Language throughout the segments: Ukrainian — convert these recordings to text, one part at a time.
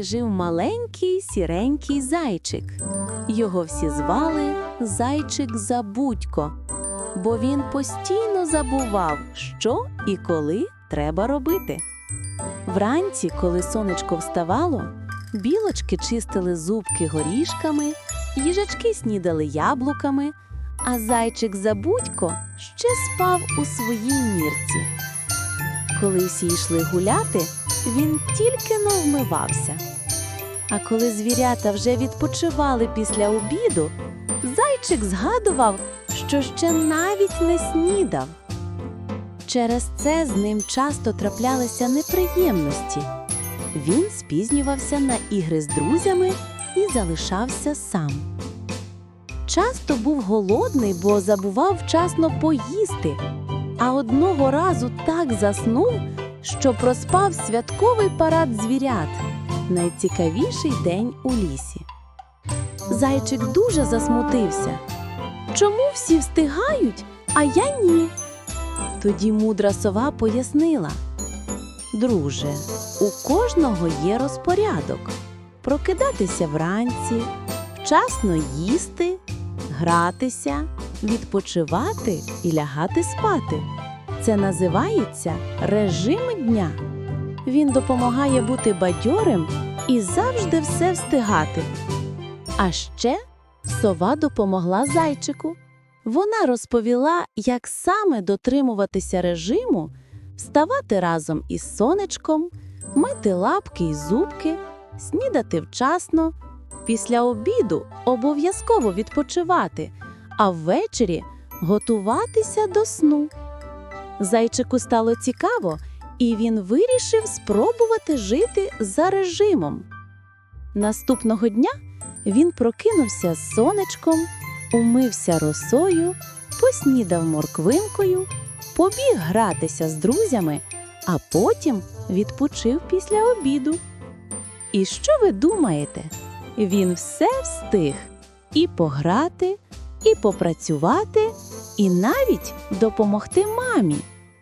лісі жив маленький сіренький зайчик. Його всі звали Зайчик Забудько, бо він постійно забував, що і коли треба робити. Вранці, коли сонечко вставало, білочки чистили зубки горішками, їжачки снідали яблуками, а зайчик Забудько ще спав у своїй нірці. Коли всі йшли гуляти, він тільки но вмивався. А коли звірята вже відпочивали після обіду, зайчик згадував, що ще навіть не снідав. Через це з ним часто траплялися неприємності. Він спізнювався на ігри з друзями і залишався сам. Часто був голодний, бо забував вчасно поїсти, а одного разу так заснув, що проспав святковий парад звірят найцікавіший день у лісі. Зайчик дуже засмутився. Чому всі встигають, а я ні? Тоді мудра сова пояснила: Друже, у кожного є розпорядок прокидатися вранці, вчасно їсти, гратися, відпочивати і лягати спати. Це називається режим дня. Він допомагає бути бадьорим і завжди все встигати. А ще сова допомогла зайчику. Вона розповіла, як саме дотримуватися режиму, вставати разом із сонечком, мити лапки і зубки, снідати вчасно, після обіду обов'язково відпочивати, а ввечері готуватися до сну. Зайчику стало цікаво, і він вирішив спробувати жити за режимом. Наступного дня він прокинувся з сонечком, умився росою, поснідав морквинкою, побіг гратися з друзями, а потім відпочив після обіду. І що ви думаєте? Він все встиг і пограти, і попрацювати, і навіть допомогти мамі.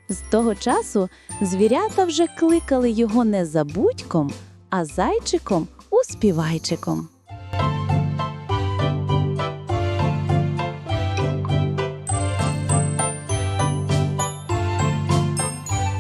З того часу звірята вже кликали його не забудьком, а зайчиком успівайчиком.